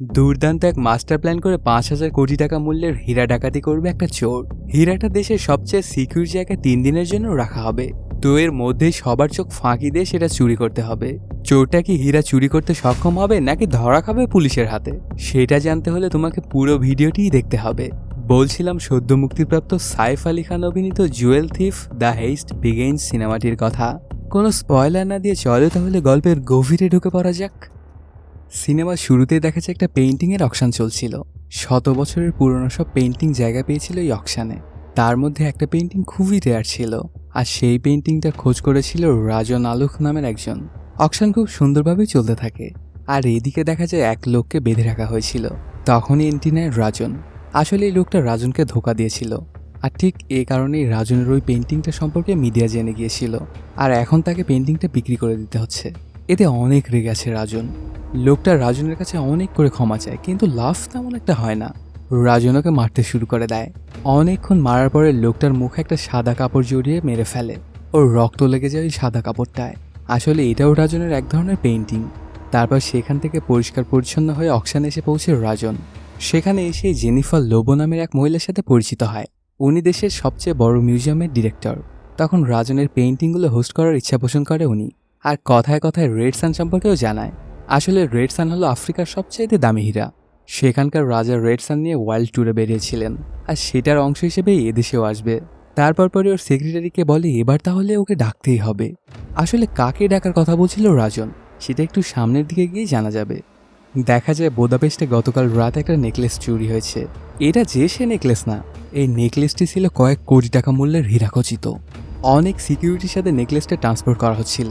দুর্দান্ত এক master plan করে পাঁচ হাজার কোটি টাকা মূল্যের হীরা ডাকাতি করবে একটা চোর। হীরাটা দেশের সবচেয়ে সিকিউর জায়গায় তিন দিনের জন্য রাখা হবে। তো এর মধ্যেই সবার চোখ ফাঁকি দিয়ে সেটা চুরি করতে হবে। চোরটা কি হীরা চুরি করতে সক্ষম হবে নাকি ধরা খাবে পুলিশের হাতে? সেটা জানতে হলে তোমাকে পুরো ভিডিওটিই দেখতে হবে। বলছিলাম সদ্য মুক্তিপ্রাপ্ত সাইফ আলী খান অভিনীত Jewel Thief, the Heist begin সিনেমাটির কথা। কোনো স্পয়লার না দিয়ে চলে তাহলে গল্পের গভীরে ঢুকে পড়া যাক। সিনেমার শুরুতেই দেখা যায় একটা পেইন্টিংয়ের অকশান চলছিল। শত বছরের পুরনো সব পেইন্টিং জায়গা পেয়েছিল এই অকশানে তার মধ্যে একটা পেইন্টিং খুবই রেয়ার ছিল। আর সেই পেইন্টিংটার খোঁজ করেছিল রাজন আলুখ নামের একজন। অকশান খুব সুন্দরভাবেই চলতে থাকে। আর এদিকে দেখা যায় এক লোককে বেঁধে রাখা হয়েছিল। তখনই এন্ট্রি নেয় রাজন। আসলে এই লোকটা রাজনকে ধোকা দিয়েছিল। আর ঠিক এই কারণেই রাজনের ওই পেইন্টিংটা সম্পর্কে মিডিয়া জেনে গিয়েছিল। আর এখন তাকে পেন্টিংটা বিক্রি করে দিতে হচ্ছে। এতে অনেক রেগে আছে রাজন। লোকটা রাজনের কাছে অনেক করে ক্ষমা চায়, কিন্তু লাভ তেমন একটা হয় না। রাজন ওকে মারতে শুরু করে দেয়। অনেকক্ষণ মারার পরে লোকটার মুখে একটা সাদা কাপড় জড়িয়ে মেরে ফেলে। ওর রক্ত লেগে যায় ওই সাদা কাপড়টায়। আসলে এটাও রাজনের এক ধরনের পেন্টিং তারপর সেখান থেকে পরিষ্কার পরিচ্ছন্ন হয়ে অকশানে এসে পৌঁছে রাজন। সেখানে এসে জেনিফার লোবো নামের এক মহিলার সাথে পরিচিত হয়। উনি দেশের সবচেয়ে বড় মিউজিয়ামের ডিরেক্টর তখন রাজনের পেন্টিংগুলো হোস্ট করার ইচ্ছা পোষণ করে উনি। আর কথায় কথায় রেড সান সম্পর্কেও জানায়। আসলে রেড সান হলো আফ্রিকার সবচাইতে দামি হীরা। সেখানকার রাজা রেড সান নিয়ে ওয়ার্ল্ড ট্যুরে বেরিয়েছিলেন। আর সেটার অংশ হিসেবেই এদেশেও আসবে। তারপর পরে ওর সেক্রেটারিকে বলে, এবার তাহলে ওকে ডাকতেই হবে। আসলে কাকে ডাকার কথা বলছিল রাজন, সেটা একটু সামনের দিকে গিয়ে জানা যাবে। দেখা যায় বোদাপেস্টে গতকাল রাত একটা নেকলেস চুরি হয়েছে। এটা যে সে নেকলেস না, এই নেকলেসটি ছিল কয়েক কোটি টাকা মূল্যের হীরাখচিত অনেক সিকিউরিটির সাথে নেকলেসটা ট্রান্সপোর্ট করা হচ্ছিল,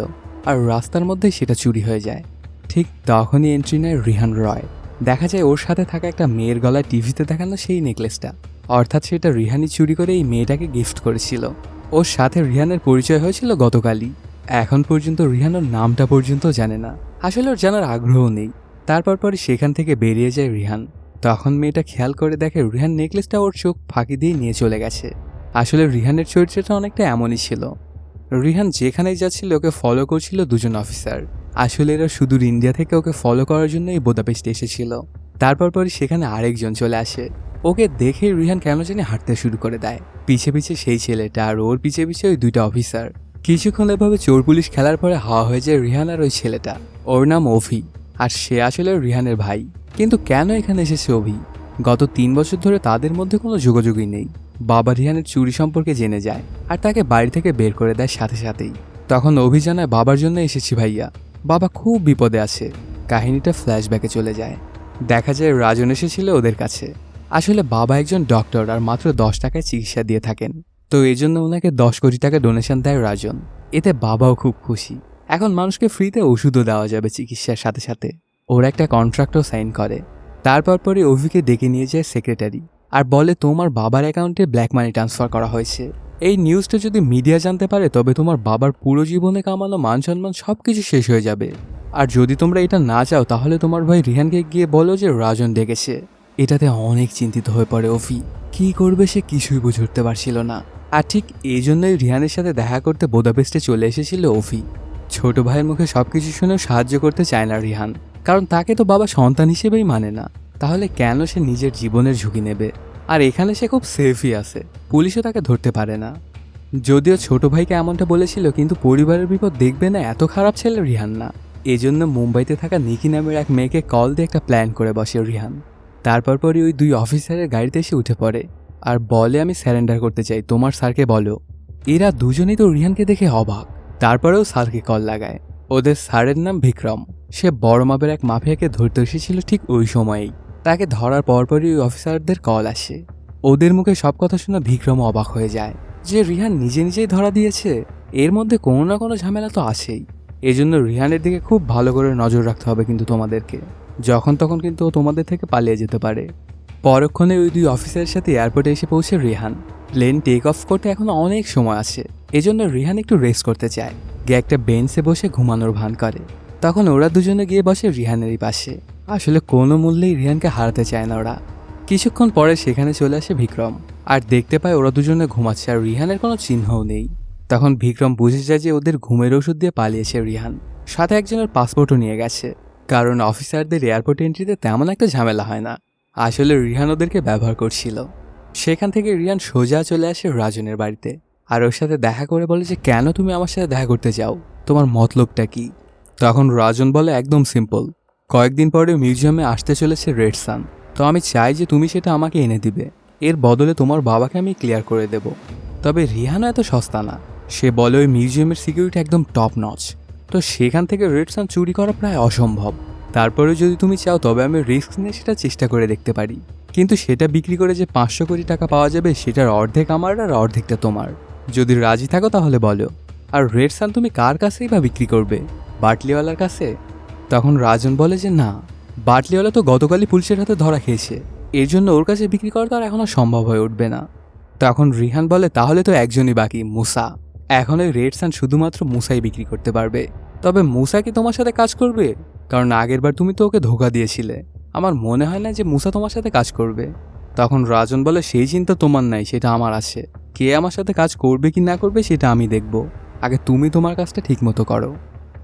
আর রাস্তার মধ্যেই সেটা চুরি হয়ে যায়। ঠিক তখনই এন্ট্রি নেয় রিহান রয়। দেখা যায় ওর সাথে থাকা একটা মেয়ের গলায় টিভিতে দেখানো সেই নেকলেসটা অর্থাৎ সেটা রিহানি চুরি করে এই মেয়েটাকে গিফট করেছিল। ওর সাথে রিহানের পরিচয় হয়েছিল গতকালই। এখন পর্যন্ত রিহানোর নামটা পর্যন্ত জানে না। আসলে ওর জানার আগ্রহ নেই। তারপর পরে সেখান থেকে বেরিয়ে যায় রিহান। তখন মেয়েটা খেয়াল করে দেখে রিহান নেকলেসটা ওর চোখ ফাঁকি দিয়ে নিয়ে চলে গেছে। আসলে রিহানের চরিত্রটা অনেকটা এমনই ছিল। রিহান যেখানেই যাচ্ছিল ওকে ফলো করছিল দুজন অফিসার আসলে এরা সুদূর ইন্ডিয়া থেকে ওকে ফলো করার জন্য এই বোদাপেস্টে এসেছিল। তারপর পরে সেখানে আরেকজন চলে আসে। ওকে দেখে রিহান কেন জানি হাঁটতে শুরু করে দেয়। পিছে পিছে সেই ছেলেটা আর ওর পিছে পিছে ওই দুইটা অফিসার। কিছুক্ষণ এভাবে চোর পুলিশ খেলার পরে হাওয়া হয়ে যায় রিহান আর ওই ছেলেটা। ওর নাম অভি। আর সে আসলে রিহানের ভাই। কিন্তু কেন এখানে এসেছে অভি? গত তিন বছর ধরে তাদের মধ্যে কোনো যোগাযোগই নেই। বাবা রিহানের চুরি সম্পর্কে জেনে যায়। আর তাকে বাড়ি থেকে বের করে দেয় সাথে সাথেই। তখন অভি জানায় বাবার জন্য এসেছি ভাইয়া। বাবা খুব বিপদে আছে। কাহিনীটা ফ্ল্যাশব্যাকে চলে যায়। দেখা যায় রাজন এসেছিল ওদের কাছে। আসলে বাবা একজন ডক্টর আর মাত্র দশ টাকায় চিকিৎসা দিয়ে থাকেন। তো এই জন্য ওনাকে দশ কোটি টাকা ডোনেশন দেয় রাজন। এতে বাবাও খুব খুশি। এখন মানুষকে ফ্রিতে ওষুধও দেওয়া যাবে চিকিৎসার সাথে সাথে। ওরা একটা কন্ট্রাক্টও সাইন করে। তারপর পরে অভিকে ডেকে নিয়ে যায় সেক্রেটারি আর বলে, তোমার বাবার অ্যাকাউন্টে ব্ল্যাক মানি ট্রান্সফার করা হয়েছে। এই নিউজটা যদি মিডিয়া জানতে পারে, তবে তোমার বাবার পুরো জীবনে কামানো মান সম্মান সব কিছু শেষ হয়ে যাবে। আর যদি তোমরা এটা না চাও, তাহলে তোমার ভাই রিহানকে গিয়ে বলো যে রাজন ডেকেছে। এটাতে অনেক চিন্তিত হয়ে পড়ে অফি। কি করবে সে কিছুই বুঝে উঠতে পারছিল না। আর ঠিক এই জন্যই রিহানের সাথে দেখা করতে বোদাপেস্টে চলে এসেছিল অফি। ছোট ভাইয়ের মুখে সব কিছু শুনেও সাহায্য করতে চায় না রিহান। কারণ তাকে তো বাবা সন্তান হিসেবেই মানে না। তাহলে কেন সে নিজের জীবনের ঝুঁকি নেবে? আর এখানে সে খুব সেফই আছে। পুলিশও তাকে ধরতে পারে না। যদিও ছোট ভাইকে এমনটা বলেছিল, কিন্তু পরিবারের বিপদ দেখবে না এত খারাপ ছেলে রিহান না। এজন্য মুম্বাইতে থাকা নিকি নামের এক মেয়েকে কল দিয়ে একটা প্ল্যান করে বসে রিহান। তারপর পরই ওই দুই অফিসারের গাড়িতে এসে উঠে পড়ে। আর বলে, আমি স্যারেন্ডার করতে চাই, তোমার স্যারকে বলো। এরা দুজনেই তো রিহানকে দেখে অবাক। তারপরেও স্যারকে কল লাগায়। ওদের স্যারের নাম বিক্রম সে বড় মাপের এক মাফিয়াকে ধরতে এসেছিল ঠিক ওই সময়েই। তাকে ধরার পরপরই ওই অফিসারদের কল আসে। ওদের মুখে সব কথা শুনে বিক্রম অবাক হয়ে যায় যে রিহান নিজে নিজেই ধরা দিয়েছে। এর মধ্যে কোনো না কোনো ঝামেলা তো আছেই। এজন্য রিহানের দিকে খুব ভালো করে নজর রাখতে হবে কিন্তু তোমাদেরকে। যখন তখন কিন্তু ও তোমাদের থেকে পালিয়ে যেতে পারে। পরক্ষণে ওই দুই অফিসারের সাথে এয়ারপোর্টে এসে পৌঁছে রিহান। প্লেন টেক অফ করতে এখন অনেক সময় আছে। এজন্য রিহান একটু রেস্ট করতে চায়। গিয়ে একটা বেঞ্চে বসে ঘুমানোর ভান করে। তখন ওরা দুজনে গিয়ে বসে রিহানেরই পাশে। আসলে কোনো মূল্যেই রিহানকে হারাতে চায় না ওরা। কিছুক্ষণ পরে সেখানে চলে আসে বিক্রম আর দেখতে পায় ওরা দুজনে ঘুমাচ্ছে আর রিহানের কোনো চিহ্নও নেই। তখন বিক্রম বুঝে যায় যে ওদের ঘুমের ওষুধ দিয়ে পালিয়েছে রিহান। সাথে একজনের পাসপোর্টও নিয়ে গেছে। কারণ অফিসারদের এয়ারপোর্ট এন্ট্রিতে তেমন একটা ঝামেলা হয় না। আসলে রিহান ওদেরকে ব্যবহার করছিল। সেখান থেকে রিহান সোজা চলে আসে রাজনের বাড়িতে। আর ওর সাথে দেখা করে বলে যে, কেন তুমি আমার সাথে দেখা করতে যাও? তোমার মতলবটা কি? তখন রাজন বলে, একদম সিম্পল কয়েকদিন পরে মিউজিয়ামে আসতে চলেছে রেড সান তো আমি চাই যে তুমি সেটা আমাকে এনে দিবে। এর বদলে তোমার বাবাকে আমি ক্লিয়ার করে দেব। তবে রিহানা এত সস্তা না। সে বলে ওই মিউজিয়ামের সিকিউরিটি একদম টপ নচ তো সেখান থেকে রেড সান চুরি করা প্রায় অসম্ভব। তারপরে যদি তুমি চাও, তবে আমি রিস্ক নিয়ে সেটা চেষ্টা করে দেখতে পারি। কিন্তু সেটা বিক্রি করে যে পাঁচশো কোটি টাকা পাওয়া যাবে, সেটার অর্ধেক আমার আর অর্ধেকটা তোমার। যদি রাজি থাকো তাহলে বলো। আর রেড সান তুমি কার কাছেই বা বিক্রি করবে? বাটলিওয়ালার কাছে? তখন রাজন বলে যে, না, বাটলিওয়ালা তো গতকালই পুলিশের হাতে ধরা খেয়েছে। এর জন্য ওর কাছে বিক্রি করা তো আর এখনও সম্ভব হয়ে উঠবে না। তখন রিহান বলে, তাহলে তো একজনই বাকি, মুসা। এখন ওই রেড সান শুধুমাত্র মুসাই বিক্রি করতে পারবে। তবে মুসা কি তোমার সাথে কাজ করবে? কারণ আগেরবার তুমি তো ওকে ধোকা দিয়েছিলে। আমার মনে হয় না যে মুসা তোমার সাথে কাজ করবে। তখন রাজন বলে, সেই চিন্তা তোমার নাই, সেটা আমার আছে। কে আমার সাথে কাজ করবে কি না করবে সেটা আমি দেখব। আগে তুমি তোমার কাজটা ঠিকমতো করো।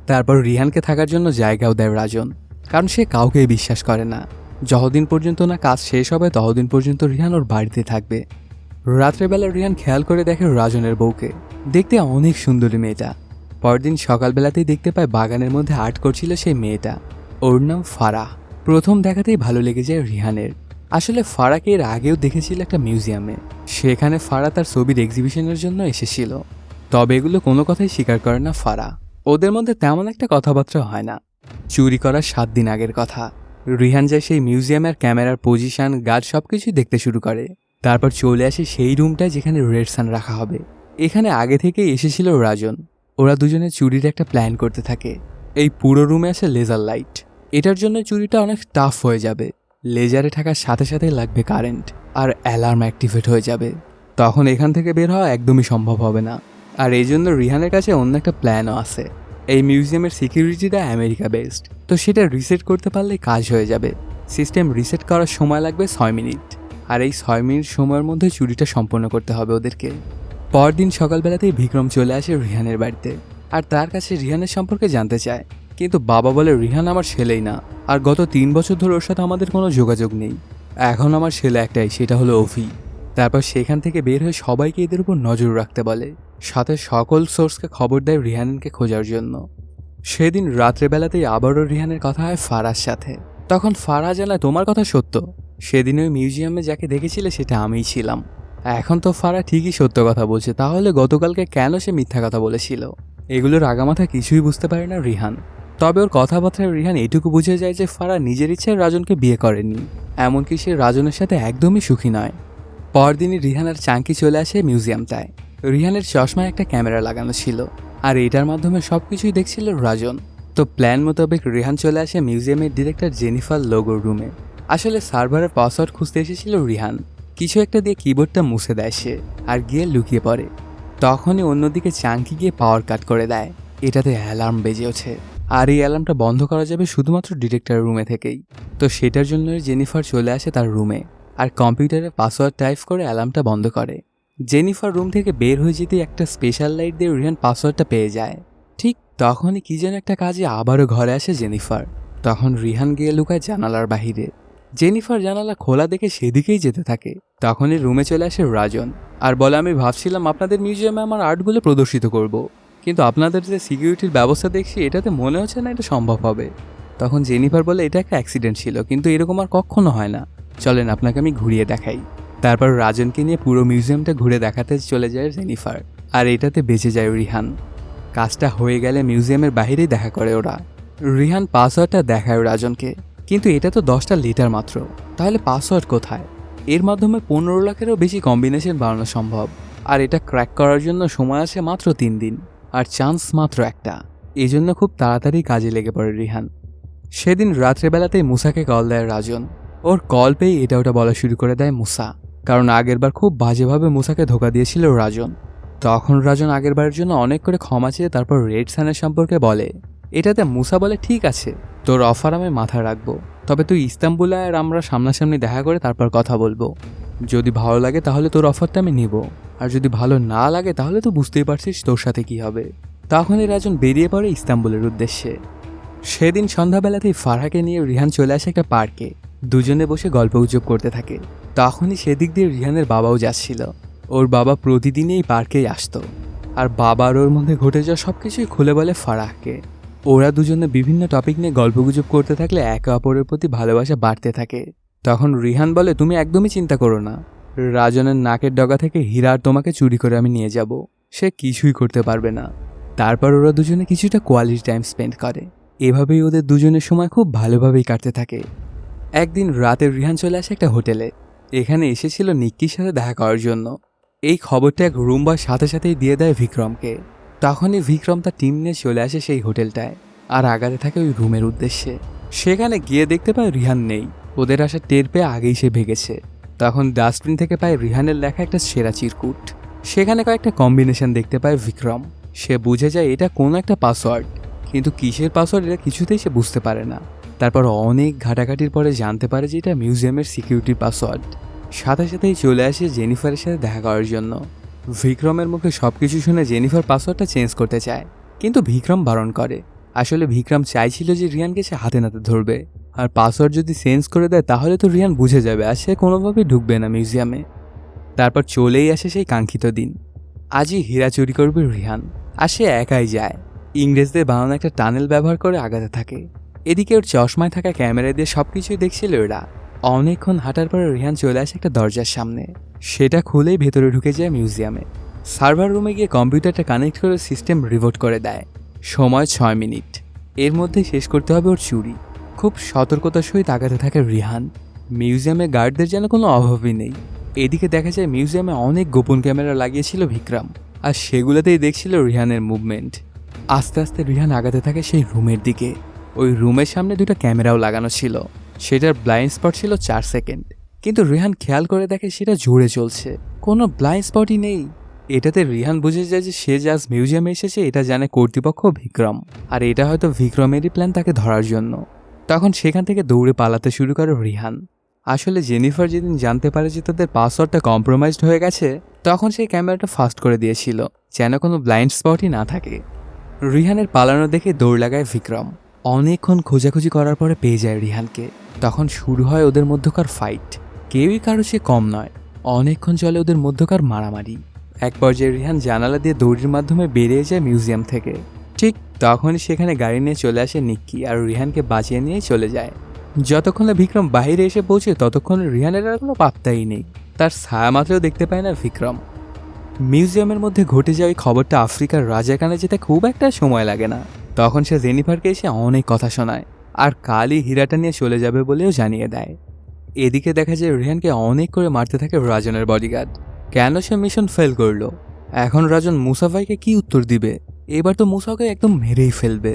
তারপর রিহানকে থাকার জন্য জায়গাও দেয় রাজন, কারণ সে কাউকেই বিশ্বাস করে না। যতদিন পর্যন্ত না কাজ শেষ হবে, ততদিন পর্যন্ত রিহান ওর বাড়িতে থাকবে। রাত্রেবেলা রিহান খেয়াল করে দেখে রাজনের বউকে। দেখতে অনেক সুন্দরী মেয়েটা। পরদিন সকালবেলাতেই দেখতে পায় বাগানের মধ্যে আর্ট করছিল সেই মেয়েটা। ওর নাম ফারাহ প্রথম দেখাতেই ভালো লেগে যায় রিহানের। আসলে ফারাকে এর আগেও দেখেছিল একটা মিউজিয়ামে। সেখানে ফারা তার ছবির এক্সিবিশনের জন্য এসেছিল। তবে এগুলো কোনো কথাই স্বীকার করে না ফারা। ওদের মধ্যে তেমন একটা কথাবার্তা হয় না। চুরি করার সাত দিন আগের কথা। রিহান যায় সেই মিউজিয়ামের ক্যামেরার পজিশন, গার্ড সব কিছুই দেখতে শুরু করে। তারপর চলে আসে সেই রুমটায় যেখানে রেডসান রাখা হবে। এখানে আগে থেকেই এসেছিল রাজন। ওরা দুজনে চুরির একটা প্ল্যান করতে থাকে। এই পুরো রুমে আছে লেজার লাইট। এটার জন্য চুরিটা অনেক টাফ হয়ে যাবে। লেজারে থাকার সাথে সাথে লাগবে কারেন্ট, আর অ্যালার্ম অ্যাক্টিভেট হয়ে যাবে। তখন এখান থেকে বের হওয়া একদমই সম্ভব হবে না। আর এই জন্য রিহানের কাছে অন্য একটা প্ল্যানও আছে। এই মিউজিয়ামের সিকিউরিটিটা আমেরিকা বেসড তো সেটা রিসেট করতে পারলে কাজ হয়ে যাবে। সিস্টেম রিসেট করার সময় লাগবে ছয় মিনিট। আর এই ছয় মিনিট সময়ের মধ্যে চুরিটা সম্পন্ন করতে হবে ওদেরকে। পরদিন সকালবেলাতেই বিক্রম চলে আসে রিহানের বাড়িতে। আর তার কাছে রিহানের সম্পর্কে জানতে চায়। কিন্তু বাবা বলে, রিহান আমার ছেলেই না। আর গত তিন বছর ধরে ওর সাথে আমাদের কোনো যোগাযোগ নেই। এখন আমার ছেলে একটাই, সেটা হলো অভি তারপর সেখান থেকে বের হয়ে সবাইকে এদের উপর নজর রাখতে বলে। সাথে সকল সোর্সকে খবর দেয় রিহানকে খোঁজার জন্য। সেদিন রাত্রেবেলাতেই আবারও রিহানের কথা হয় ফারার সাথে। তখন ফারা জানায়, তোমার কথা সত্য। সেদিন ওই মিউজিয়ামে যাকে দেখেছিলে সেটা আমিই ছিলাম। এখন তো ফারা ঠিকই সত্য কথা বলছে। তাহলে গতকালকে কেন সে মিথ্যা কথা বলেছিল? এগুলোর আগামাথা কিছুই বুঝতে পারে না রিহান। তবে ওর কথাবার্তায় রিহান এটুকু বুঝে যায় যে ফারা নিজের ইচ্ছায় রাজনকে বিয়ে করেনি। এমনকি সে রাজনের সাথে একদমই সুখী নয়। পরদিনই রিহান আর চাঙ্কি চলে আসে মিউজিয়ামটায়। রিহানের চশমায় একটা ক্যামেরা লাগানো ছিল, আর এটার মাধ্যমে সব কিছুই দেখছিল রাজন। তো প্ল্যান মোতাবেক রিহান চলে আসে মিউজিয়ামের ডিরেক্টর জেনিফার লোগোর রুমে। আসলে সার্ভারের পাসওয়ার্ড খুঁজতে এসেছিল রিহান। কিছু একটা দিয়ে কিবোর্ডটা মুছে দেয় সে, আর গিয়ে লুকিয়ে পড়ে। তখনই অন্যদিকে চাঙ্কি গিয়ে পাওয়ার কাট করে দেয়। এটাতে অ্যালার্ম বেজে ওঠে, আর এই অ্যালার্মটা বন্ধ করা যাবে শুধুমাত্র ডিরেক্টর রুমে থেকেই। তো সেটার জন্য জেনিফার চলে আসে তার রুমে। আর কম্পিউটারে পাসওয়ার্ড টাইপ করে অ্যালার্মটা বন্ধ করে। জেনিফার রুম থেকে বের হয়ে যেতে একটা স্পেশাল লাইট দিয়ে রিহান পাসওয়ার্ডটা পেয়ে যায়। ঠিক তখনই কি যেন একটা কাজে আবারও ঘরে আসে জেনিফার। তখন রিহান গিয়ে লুকায় জানালার বাহিরে। জেনিফার জানালা খোলা দেখে সেদিকেই যেতে থাকে। তখনই রুমে চলে আসে রাজন। আর বলে, আমি ভাবছিলাম আপনাদের মিউজিয়ামে আমার আর্টগুলো প্রদর্শিত করব। কিন্তু আপনাদের যে সিকিউরিটির ব্যবস্থা দেখছি, এটাতে মনে হচ্ছে না এটা সম্ভব হবে। তখন জেনিফার বলে, এটা একটা অ্যাক্সিডেন্ট ছিল, কিন্তু এরকম আর কখনো হয় না। চলেন, আপনাকে আমি ঘুরিয়ে দেখাই। তারপর রাজনকে নিয়ে পুরো মিউজিয়ামটা ঘুরে দেখাতে চলে যায় জেনিফার। আর এটাতে বেঁচে যায় রিহান। কাজটা হয়ে গেলে মিউজিয়ামের বাইরেই দেখা করে ওরা। রিহান পাসওয়ার্ডটা দেখায় রাজনকে। কিন্তু এটা তো দশটা লিটার মাত্র। তাহলে পাসওয়ার্ড কোথায়? এর মাধ্যমে পনেরো লাখেরও বেশি কম্বিনেশন বানানো সম্ভব। আর এটা ক্র্যাক করার জন্য সময় আছে মাত্র তিন দিন। আর চান্স মাত্র একটা। এই জন্য খুব তাড়াতাড়ি কাজে লেগে পড়ে রিহান। সেদিন রাত্রেবেলাতেই মুসাকে কল দেয় রাজন। ওর কল পেয়ে এটা ওটা বলা শুরু করে দেয় মুসা। কারণ আগেরবার খুব বাজেভাবে মুসাকে ধোকা দিয়েছিল রাজন। তখন রাজন আগেরবারের জন্য অনেক করে ক্ষমা চেয়ে তারপর রেড সানের সম্পর্কে বলে, এটাতে মুসা বলে ঠিক আছে, তোর অফার আমি মাথায় রাখব। তবে তুই ইস্তাম্বুলে আর আমরা সামনাসামনি দেখা করে তারপর কথা বলব। যদি ভালো লাগে তাহলে তোর অফারটা আমি নিব। আর যদি ভালো না লাগে তাহলে তো বুঝতেই পারছিস তোর সাথে কি হবে। তখনই রাজন বেরিয়ে পড়ে ইস্তাম্বুলের উদ্দেশ্যে। সেদিন সন্ধ্যাবেলাতেই ফারহাকে নিয়ে রিহান চলে আসে একটা পার্কে। দুজনে বসে গল্প গুজব করতে থাকে। তখনই সেদিক দিয়ে রিহানের বাবাও যাচ্ছিল। ওর বাবা প্রতিদিনই এই পার্কেই আসতো। আর বাবার ওর মধ্যে ঘটে যাওয়া সব কিছুই খুলে বলে ফারাহকে। ওরা দুজনে বিভিন্ন টপিক নিয়ে গল্পগুজব করতে থাকলে একে অপরের প্রতি ভালোবাসা বাড়তে থাকে। তখন রিহান বলে, তুমি একদমই চিন্তা করো না। রাজনের নাকের ডগা থেকে হীরার তোমাকে চুরি করে আমি নিয়ে যাব। সে কিছুই করতে পারবে না। তারপর ওরা দুজনে কিছুটা কোয়ালিটি টাইম স্পেন্ড করে। এভাবেই ওদের দুজনের সময় খুব ভালোভাবেই কাটতে থাকে। একদিন রাতে রিহান চলে আসে একটা হোটেলে। এখানে এসেছিল নিক্কির সাথে দেখা করার জন্য। এই খবরটা এক রুমবার সাথে সাথেই দিয়ে দেয় বিক্রমকে তখনই বিক্রম তার টিম নিয়ে চলে আসে সেই হোটেলটায়, আর আগাতে থাকে ওই রুমের উদ্দেশ্যে। সেখানে গিয়ে দেখতে পায় রিহান নেই। ওদের আসা টের পেয়ে আগেই সে ভেগেছে। তখন ডাস্টবিন থেকে পায় রিহানের লেখা একটা সেরা চিরকুট। সেখানে কয়েকটা কম্বিনেশন দেখতে পায় বিক্রম সে বুঝে যায় এটা কোনো একটা পাসওয়ার্ড, কিন্তু কিসের পাসওয়ার্ড এটা কিছুতেই সে বুঝতে পারে না। তারপর অনেক ঘাটাঘাটির পরে জানতে পারে যে এটা মিউজিয়ামের সিকিউরিটির পাসওয়ার্ড। সাথে সাথেই চলে আসে জেনিফারের সাথে দেখা করার জন্য। বিক্রমের মুখে সব কিছু শুনে জেনিফার পাসওয়ার্ডটা চেঞ্জ করতে চায়। কিন্তু বিক্রম বারণ করে। আসলে বিক্রম চাইছিল যে রিয়ানকে সে হাতে নাতে ধরবে। আর পাসওয়ার্ড যদি চেঞ্জ করে দেয়, তাহলে তো রিয়ান বুঝে যাবে আর সে কোনোভাবেই ঢুকবে না মিউজিয়ামে। তারপর চলেই আসে সেই কাঙ্ক্ষিত দিন। আজই হীরা চুরি করবে রিহান আর সে একাই যায়। ইংরেজদের বানানো একটা টানেল ব্যবহার করে আগাতে থাকে। এদিকে ওর চশমায় থাকা ক্যামেরা দিয়ে সব কিছুই দেখছিল ওরা অনেকক্ষণ হাঁটার পরে রিহান চলে আসে একটা দরজার সামনে। সেটা খুলেই ভেতরে ঢুকে যায় মিউজিয়ামে। সার্ভার রুমে গিয়ে কম্পিউটারটা কানেক্ট করে সিস্টেম রিভোট করে দেয়। সময় ছয় মিনিট। এর মধ্যে শেষ করতে হবে ওর চুরি। খুব সতর্কতার সহিত আগাতে থাকে রিহান। মিউজিয়ামে গার্ডদের যেন কোনো অভাবই নেই। এদিকে দেখা যায় মিউজিয়ামে অনেক গোপন ক্যামেরা লাগিয়েছিল বিক্রম আর সেগুলোতেই দেখছিল রিহানের মুভমেন্ট আস্তে আস্তে রিহান আগাতে থাকে সেই রুমের দিকে। ওই রুমের সামনে দুটো ক্যামেরাও লাগানো ছিল। সেটার ব্লাইন্ড স্পট ছিল চার সেকেন্ড কিন্তু রিহান খেয়াল করে দেখে সেটা জোরে চলছে। কোনো ব্লাইন্ড স্পটই নেই। এটাতে রিহান বুঝে যায় যে সে জাজ মিউজিয়ামে এসেছে, এটা জানে কর্তৃপক্ষ বিক্রম আর এটা হয়তো বিক্রমেরই প্ল্যান তাকে ধরার জন্য। তখন সেখান থেকে দৌড়ে পালাতে শুরু করে রিহান। আসলে জেনিফার যেদিন জানতে পারে যে তাদের পাসওয়ার্ডটা কম্প্রোমাইজড হয়ে গেছে, তখন সেই ক্যামেরাটা ফাস্ট করে দিয়েছিল, যেন কোনো ব্লাইন্ড স্পটই না থাকে। রিহানের পালানো দেখে দৌড় লাগায় বিক্রম অনেকক্ষণ খোঁজাখুঁজি করার পরে পেয়ে যায় রিহানকে। তখন শুরু হয় ওদের মধ্যকার ফাইট কেউই কারও সে কম নয়। অনেকক্ষণ চলে ওদের মধ্যকার মারামারি। এক পর্যায়ে রিহান জানালা দিয়ে দৌড়ির মাধ্যমে বেরিয়ে যায় মিউজিয়াম থেকে। ঠিক তখনই সেখানে গাড়ি নিয়ে চলে আসে নিক্কি আর রিহানকে বাঁচিয়ে নিয়ে চলে যায়। যতক্ষণে বিক্রম বাইরে এসে পৌঁছে ততক্ষণ রিহানের আর কোনো পাত্তাই নেই। তার ছায়া মাত্রেও দেখতে পায় না বিক্রম মিউজিয়ামের মধ্যে ঘটে যাওয়া খবরটা আফ্রিকার রাজার কানে যেতে খুব একটা সময় লাগে না। তখন সে জেনিফারকে এসে অনেক কথা শোনায়, আর কালই হীরাটা নিয়ে চলে যাবে বলেও জানিয়ে দেয়। এদিকে দেখা যায় রিহানকে অনেক করে মারতে থাকে রাজনের বডিগার্ড কেন সে মিশন ফেল করল? এখন রাজন মুসাফাইকে কি উত্তর দিবে? এবার তো মুসাকে একদম মেরেই ফেলবে।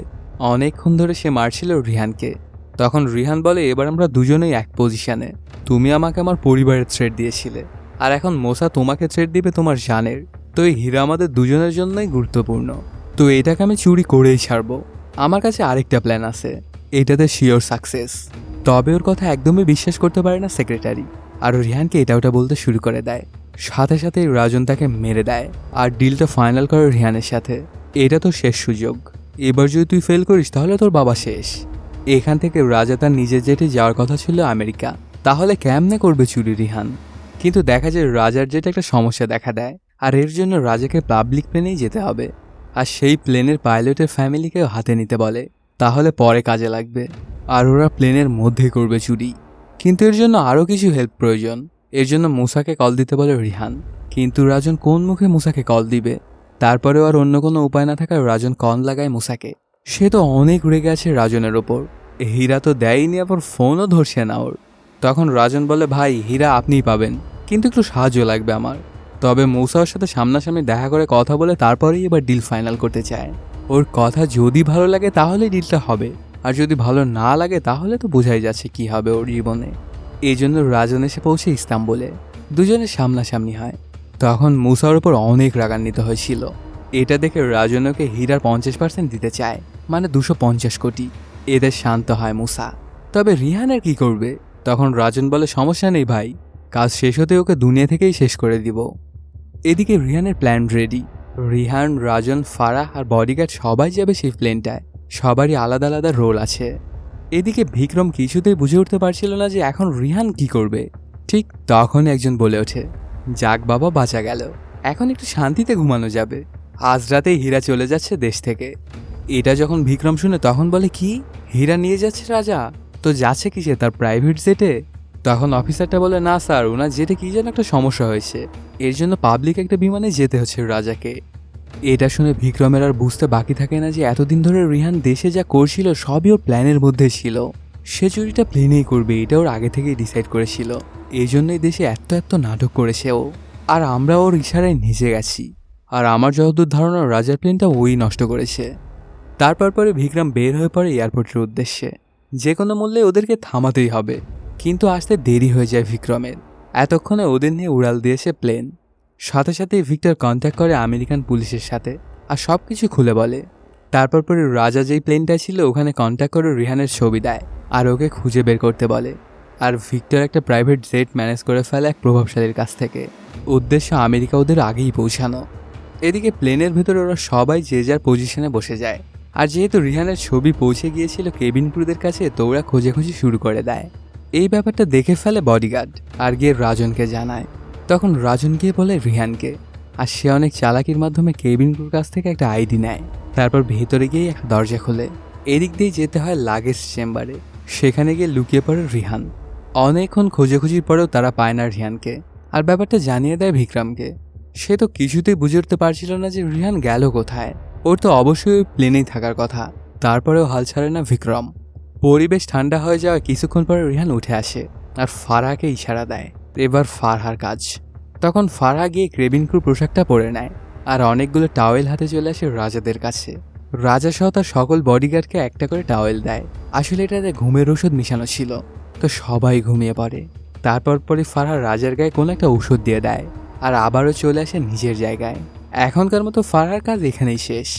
অনেকক্ষণ ধরে সে মারছিল রিহানকে। তখন রিহান বলে, এবার আমরা দুজনেই এক পজিশনে তুমি আমাকে আমার পরিবারের থ্রেড দিয়েছিলে। আর এখন মোসা তোমাকে থ্রেড দিবে তোমার জানের। তো এই হীরা আমাদের দুজনের জন্যই গুরুত্বপূর্ণ। তো এটাকে আমি চুরি করেই ছাড়বো। আমার কাছে আরেকটা প্ল্যান আছে। এটাতে শিওর সাকসেস তবে ওর কথা একদমই বিশ্বাস করতে পারে না সেক্রেটারি আর রিহানকে এটা ওটা বলতে শুরু করে দেয়। সাথে সাথে রাজন তাকে মেরে দেয়। আর ডিলটা ফাইনাল করে রিহানের সাথে। এটা তো শেষ সুযোগ। এবার যদি তুই ফেল করিস, তাহলে তোর বাবা শেষ। এখান থেকে রাজা তার নিজের জেটে যাওয়ার কথা ছিল আমেরিকা। তাহলে কেমনে করবে চুরি রিহান? কিন্তু দেখা যায় রাজার জেটে একটা সমস্যা দেখা দেয়। আর এর জন্য রাজাকে পাবলিক প্লেনেই যেতে হবে। আর সেই প্লেনের পাইলটের ফ্যামিলিকেও হাতে নিতে বলে। তাহলে পরে কাজে লাগবে। আর ওরা প্লেনের মধ্যে করবে চুরি। কিন্তু এর জন্য আরও কিছু হেল্প প্রয়োজন। এর জন্য মুসাকে কল দিতে বলে রিহান। কিন্তু রাজন কোন মুখে মুসাকে কল দিবে? তারপরেও আর অন্য কোনো উপায় না থাকায় রাজন কন লাগায় মুসাকে। সে তো অনেক রেগে আছে রাজনের ওপর। হীরা তো দেয়নি, আবার ফোনও ধরছে না ওর। তখন রাজন বলে, ভাই, হীরা আপনিই পাবেন। কিন্তু একটু সাহায্য লাগবে আমার। তবে মৌসার সাথে সামনাসামনি দেখা করে কথা বলে তারপরেই এবার ডিল ফাইনাল করতে চায়। ওর কথা যদি ভালো লাগে তাহলে ডিলটা হবে। আর যদি ভালো না লাগে তাহলে তো বোঝাই যাচ্ছে কি হবে ওর জীবনে। এই জন্য রাজন এসে পৌঁছে ইস্তাম্বুলে। দুজনে সামনাসামনি হয়। তখন মুসার ওপর অনেক রাগান্বিত হয়েছিল। এটা দেখে রাজনকে হীরার পঞ্চাশ পার্সেন্ট দিতে চায় মানে দুশো পঞ্চাশ কোটি। এদের শান্ত হয় মুসা। তবে রিহানের কি করবে? তখন রাজন বলে, সমস্যা নেই ভাই। কাজ শেষ হতে ওকে দুনিয়া থেকেই শেষ করে দিব। এদিকে রিহানের প্ল্যান রেডি রিহান, রাজন, ফারাহ আর বডিগার্ড সবাই যাবে সেই প্লেনটায় সবারই আলাদা আলাদা রোল আছে। এদিকে বিক্রম কিছুতেই বুঝে উঠতে পারছিল না যে এখন রিহান কি করবে। ঠিক তখন একজন বলে ওঠে, যাক বাবা, বাঁচা গেল। এখন একটু শান্তিতে ঘুমানো যাবে। আজ রাতেই হীরা চলে যাচ্ছে দেশ থেকে এটা যখন বিক্রম শুনে তখন বলে, কি? হীরা নিয়ে যাচ্ছে রাজা? তো যাচ্ছে কিসে, তার প্রাইভেট জেটে তখন অফিসারটা বলে না স্যার ওনার জেটে কি যেন একটা সমস্যা হয়েছে। এর জন্য পাবলিক একটা বিমানে যেতে হচ্ছে রাজাকে। এটা শুনে বিক্রমের আর বুঝতে বাকি থাকে না যে এতদিন ধরে রিহান দেশে যা করছিল সবই ওর প্ল্যানের মধ্যে ছিল। সে চুরিটা প্লেনেই করবে, এটা ওর আগে থেকেই ডিসাইড করেছিল। এই জন্যই দেশে এত এত নাটক করেছে ও। আর আমরা ওর ইশারায় নিজে গেছি। আর আমার যতদূর ধারণা রাজার প্লেনটা ওই নষ্ট করেছে। তারপর পরে বিক্রম বের হয়ে পড়ে এয়ারপোর্টের উদ্দেশ্যে। যে কোনো মূল্যে ওদেরকে থামাতেই হবে। কিন্তু আসতে দেরি হয়ে যায় বিক্রমের এতক্ষণে ওদের নিয়ে উড়াল দিয়েছে প্লেন। সাথে সাথে ভিক্টর কন্ট্যাক্ট করে আমেরিকান পুলিশের সাথে আর সব কিছু খুলে বলে। তারপর পরে রাজা যেই প্লেনটা ছিল, ওখানে কন্ট্যাক্ট করে রিহানের ছবি দেয় আর ওকে খুঁজে বের করতে বলে। আর ভিক্টর একটা প্রাইভেট জেট ম্যানেজ করে ফেলে এক প্রভাবশালীর কাছ থেকে। উদ্দেশ্য আমেরিকা ওদের আগেই পৌঁছানো। এদিকে প্লেনের ভেতরে ওরা সবাই যে যার পজিশনে বসে যায়। আর যেহেতু রিহানের ছবি পৌঁছে গিয়েছিল কেবিন ক্রুদের কাছে, তো ওরা খোঁজাখুঁজি শুরু করে দেয়। এই ব্যাপারটা দেখে ফেলে বডিগার্ড আর গিয়ে রাজনকে জানায়। তখন রাজন গিয়ে বলে রিহানকে, আর সে অনেক চালাকির মাধ্যমে কেবিন ক্রুর কাছ থেকে একটা আইডি নেয়। তারপর ভেতরে গিয়ে একটা দরজা খোলে। এদিক দিয়ে যেতে হয় লাগেজ চেম্বারে। সেখানে গিয়ে লুকিয়ে পড়ে রিহান। অনেকক্ষণ খোঁজাখুঁজির পরেও তারা পায় না রিহানকে। আর ব্যাপারটা জানিয়ে দেয় বিক্রমকে সে তো কিছুতেই বুঝে উঠতে পারছিল না যে রিহান গেল কোথায়। ওর তো অবশ্যই প্লেনেই থাকার কথা। তারপরেও হাল ছাড়ে না বিক্রম পরিবেশ ঠান্ডা হয়ে যাওয়ায় কিছুক্ষণ পরে রিহান উঠে আসে আর ফারহাকে ইশারা দেয়, এবার ফারহার কাজ। তখন ফারহা গিয়ে ক্রেবিন ক্রু পোশাকটা পরে নেয় আর অনেকগুলো টাওয়েল হাতে চলে আসে রাজাদের কাছে। রাজা সহ তার সকল বডিগার্ডকে একটা করে টাওয়েল দেয়। আসলে এটাতে ঘুমের ওষুধ মিশানো ছিল, তো সবাই ঘুমিয়ে পড়ে। তারপর পরে ফারহা রাজার গায়ে কোনো একটা ওষুধ দিয়ে দেয় আর আবারও চলে আসে নিজের জায়গায়। এখনকার মতো ফারহার কাজ এখানেই শেষ।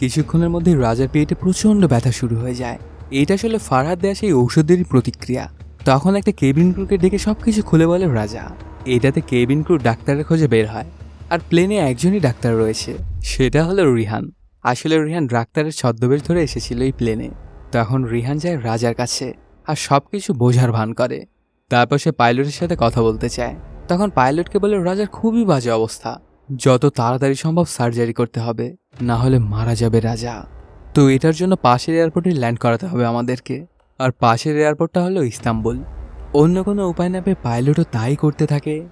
কিছুক্ষণের মধ্যে রাজার পেটে প্রচণ্ড ব্যথা শুরু হয়ে যায়। এটা আসলে ফারহাদ দেয়া সেই ঔষধেরই প্রতিক্রিয়া। তখন একটা কেবিন ক্রুকে ডেকে সব কিছু খুলে বলে, রাজা, এটাতে কেবিন ক্রু ডাক্তারের খোঁজে বের হয়। আর প্লেনে একজনই ডাক্তার রয়েছে। সেটা হলো রিহান। আসলে রিহান ডাক্তারের ছদ্মবেশ ধরে এসেছিল এই প্লেনে। তখন রিহান যায় রাজার কাছে আর সব কিছু বোঝার ভান করে। তারপর সে পাইলটের সাথে কথা বলতে চায়। তখন পাইলটকে বলে, রাজার খুবই বাজে অবস্থা। যত তাড়াতাড়ি সম্ভব সার্জারি করতে হবে, না হলে মারা যাবে রাজা। তো এটার জন্য পাশের এয়ারপোর্টে ল্যান্ড করাতে হবে আমাদেরকে। আর পাশের এয়ারপোর্টটা হলো ইস্তাম্বুল। অন্য কোনো উপায় না পেয়ে পাইলটও তাই করতে থাকে।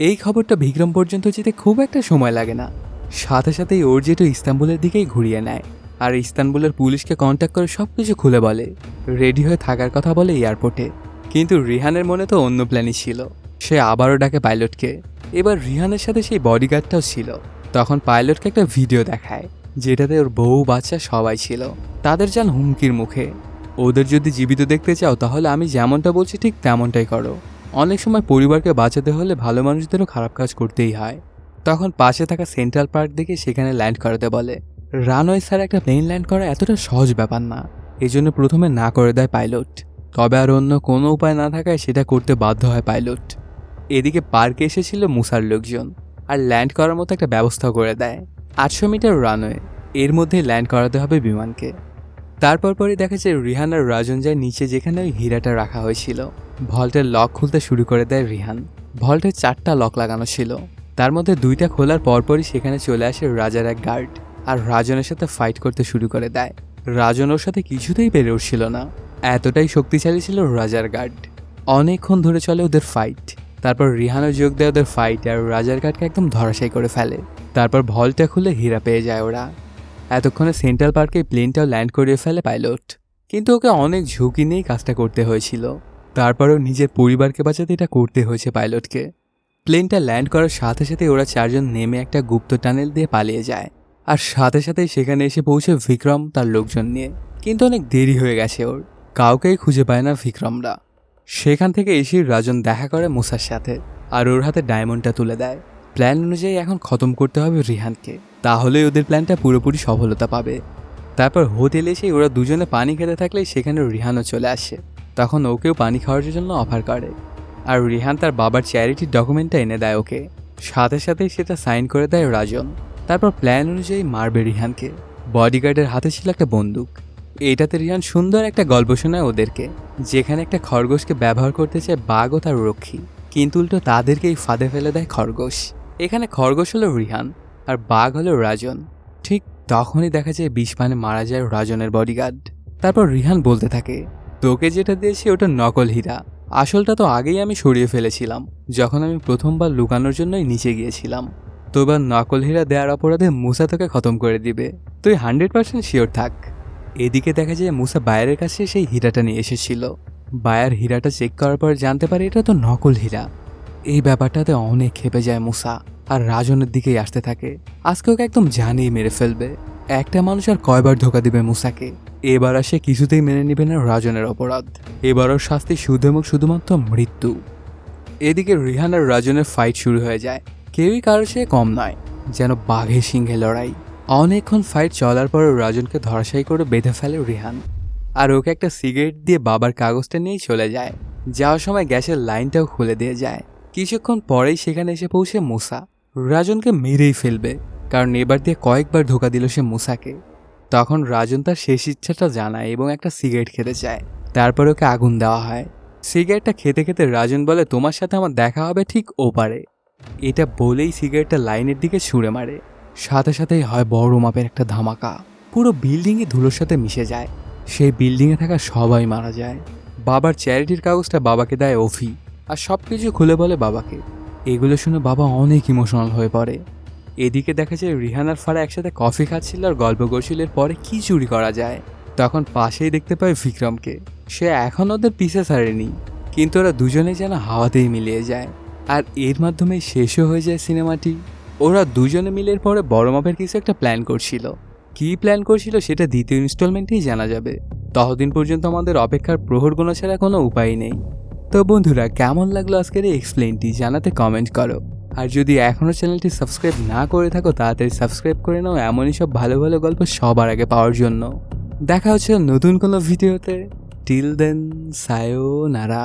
এই খবরটা বিক্রম পর্যন্ত যেতে খুব একটা সময় লাগে না। সাথে সাথেই ওর যেটা ইস্তাম্বুলের দিকেই ঘুরিয়ে নেয়। আর ইস্তানবুলের পুলিশকে কন্ট্যাক্ট করে সব কিছু খুলে বলে। রেডি হয়ে থাকার কথা বলে এয়ারপোর্টে কিন্তু রিহানের মনে তো অন্য প্ল্যানই ছিল। সে আবারও ডাকে পাইলটকে এবার রিহানের সাথে সেই বডিগার্ডটাও ছিল। তখন পাইলটকে একটা ভিডিও দেখায়। যেটাতে ওর বউ বাচ্চা সবাই ছিল। তাদের যান হুমকির মুখে। ওদের যদি জীবিত দেখতে চাও, তাহলে আমি যেমনটা বলছি, ঠিক তেমনটাই করো। অনেক সময় পরিবারকে বাঁচাতে হলে ভালো মানুষদেরও খারাপ কাজ করতেই হয়। তখন পাশে থাকা সেন্ট্রাল পার্ক দেখে সেখানে ল্যান্ড করাতে বলে। রানওয়ে স্যার একটা প্লেন ল্যান্ড করা এতটা সহজ ব্যাপার না। এই জন্য প্রথমে না করে দেয় পাইলট। তবে আর অন্য কোনো উপায় না থাকায় সেটা করতে বাধ্য হয় পাইলট। এদিকে পার্কে এসেছিল মুসার লোকজন। আর ল্যান্ড করার মতো একটা ব্যবস্থা করে দেয়। আটশো মিটার রানওয়ে, এর মধ্যে ল্যান্ড করাতে হবে বিমানকে। তারপর পরে দেখা যায় রিহান আর রাজন যায় নিচে যেখানে ওই হীরাটা রাখা হয়েছিল। ভল্টের লক খুলতে শুরু করে দেয় রিহান। ভল্টের চারটা লক লাগানো ছিল। তার মধ্যে দুইটা খোলার পরপরই সেখানে চলে আসে রাজার এক গার্ড আর রাজনের সাথে ফাইট করতে শুরু করে দেয়। রাজন ওর সাথে কিছুতেই পেরে উঠছিল না। এতটাই শক্তিশালী ছিল রাজার গার্ড। অনেকক্ষণ ধরে চলে ওদের ফাইট। তারপর রিহানও যোগ দেয় ওদের ফাইট আর রাজার গার্ডকে একদম ধরাশাই করে ফেলে। তারপর ভলটা খুলে হীরা পেয়ে যায় ওরা। এতক্ষণে সেন্ট্রাল পার্কে প্লেনটাও ল্যান্ড করিয়ে ফেলে পাইলট কিন্তু ওকে অনেক ঝুঁকি নিয়েই কাজটা করতে হয়েছিল। তারপরেও নিজের পরিবারকে বাঁচাতে এটা করতে হয়েছে পাইলটকে প্লেনটা ল্যান্ড করার সাথে সাথে ওরা চারজন নেমে একটা গুপ্ত টানেল দিয়ে পালিয়ে যায়। আর সাথে সাথেই সেখানে এসে পৌঁছে বিক্রম তার লোকজন নিয়ে। কিন্তু অনেক দেরি হয়ে গেছে ওর। কাউকেই খুঁজে পায় না বিক্রমরা সেখান থেকে এসে রাজন দেখা করে মুসার সাথে, আর ওর হাতে ডায়মন্ডটা তুলে দেয়। প্ল্যান অনুযায়ী এখন খতম করতে হবে রিহানকে। তাহলে ওদের প্ল্যানটা পুরোপুরি সফলতা পাবে। তারপর হোটেলে এসে ওরা দুজনে পানি খেতে থাকলে সেখানে রিহানও চলে আসে। তখন ওকেও পানি খাওয়ার জন্য অফার করে। আর রিহান তার বাবার চ্যারিটির ডকুমেন্টটা এনে দেয় ওকে। সাথে সাথে সেটা সাইন করে দেয় রাজন। তারপর প্ল্যান অনুযায়ী মারবে রিহানকে। বডিগার্ডের হাতে ছিল একটা বন্দুক। এটাতে রিহান সুন্দর একটা গল্প শোনায় ওদেরকে, যেখানে একটা খরগোশকে ব্যবহার করতে চায় বাঘ ও তার রক্ষী। কিন্তু উল্টো তাদেরকেই ফাঁদে ফেলে দেয় খরগোশ। এখানে খরগোশ হলো রিহান আর বাঘ হলো রাজন। ঠিক তখনই দেখা যায় বিষ পানে মারা যায় রাজনের বডিগার্ড তারপর রিহান বলতে থাকে, তোকে যেটা দিয়েছি ওটা নকল হীরা। আসলটা তো আগেই আমি সরিয়ে ফেলেছিলাম, যখন আমি প্রথমবার লুকানোর জন্যই নিচে গিয়েছিলাম। তোবার নকল হীরা দেওয়ার অপরাধে মুসা তোকে খতম করে দিবে। তুই হান্ড্রেড পার্সেন্ট শিওর থাক। এদিকে দেখা যায় মুসা বায়ারের কাছে সেই হীরাটা নিয়ে এসেছিল। বায়ার হীরাটা চেক করার পর জানতে পারে এটা তো নকল হীরা। এই ব্যাপারটাতে অনেক খেপে যায় মুসা আর রাজনের দিকেই আসতে থাকে। আজকে ওকে একদম জানিয়ে মেরে ফেলবে। একটা মানুষ আর কয়বার ধোকা দিবে মুসাকে। এবার আর সে কিছুতেই মেনে নেবে না রাজনের অপরাধ। এবার ওর শাস্তি শুধু এবং শুধুমাত্র মৃত্যু। এদিকে রিহান আর রাজনের ফাইট শুরু হয়ে যায়। কেউই কারোর সে কম নয়, যেন বাঘে সিংহে লড়াই। অনেকক্ষণ ফাইট চলার পর রাজনকে ধরাশায়ী করে বেঁধে ফেলে রিহান। আর ওকে একটা সিগারেট দিয়ে বাবার কাগজটা নিয়েই চলে যায়। যাওয়ার সময় গ্যাসের লাইনটাও খুলে দিয়ে যায়। কিছুক্ষণ পরেই সেখানে এসে পৌঁছে মুসা। রাজনকে মেরেই ফেলবে, কারণ এবার দিয়ে কয়েকবার ধোকা দিল সে মুসাকে। তখন রাজন তার শেষ ইচ্ছাটা জানায় এবং একটা সিগারেট খেতে চায়। তারপর ওকে আগুন দেওয়া হয়। সিগারেটটা খেতে খেতে রাজন বলে, তোমার সাথে আমার দেখা হবে ঠিক ওপারে। এটা বলেই সিগারেটটা লাইনের দিকে ছুঁড়ে মারে। সাথে সাথেই হয় বড় মাপের একটা ধামাকা। পুরো বিল্ডিংয়ে ধুলোর সাথে মিশে যায়। সেই বিল্ডিংয়ে থাকা সবাই মারা যায়। বাবার চ্যারিটির কাগজটা বাবাকে দেয় অফি, আর সব কিছু খুলে বলে বাবাকে। এগুলো শুনে বাবা অনেক ইমোশনাল হয়ে পড়ে। এদিকে দেখা যায় রিহানার ফারা একসাথে কফি খাচ্ছিল আর গল্প করছিল, এর পরে কি চুরি করা যায়। তখন পাশেই দেখতে পায় বিক্রমকে সে এখন ওদের পিছে ছাড়েনি, কিন্তু ওরা দুজনে যেন হাওয়াতেই মিলিয়ে যায়। আর এর মাধ্যমে শেষও হয়ে যায় সিনেমাটি। ওরা দুজনে মিলের পরে বড় মাপের কিছু একটা প্ল্যান করছিল। কী প্ল্যান করছিল সেটা দ্বিতীয় ইনস্টলমেন্টেই জানা যাবে। ততদিন পর্যন্ত আমাদের অপেক্ষার প্রহর গোনা ছাড়া কোনো উপায় নেই। তো বন্ধুরা, কেমন লাগল আজকের এই এক্সপ্লেনটি জানাতে কমেন্ট করো। আর যদি এখনও চ্যানেলটি সাবস্ক্রাইব না করে থাকো, তাড়াতাড়ি সাবস্ক্রাইব করে নাও এমনই সব ভালো ভালো গল্প সবার আগে পাওয়ার জন্য। দেখা হচ্ছে নতুন কোনো ভিডিওতে টিল দেন সায়ো নারা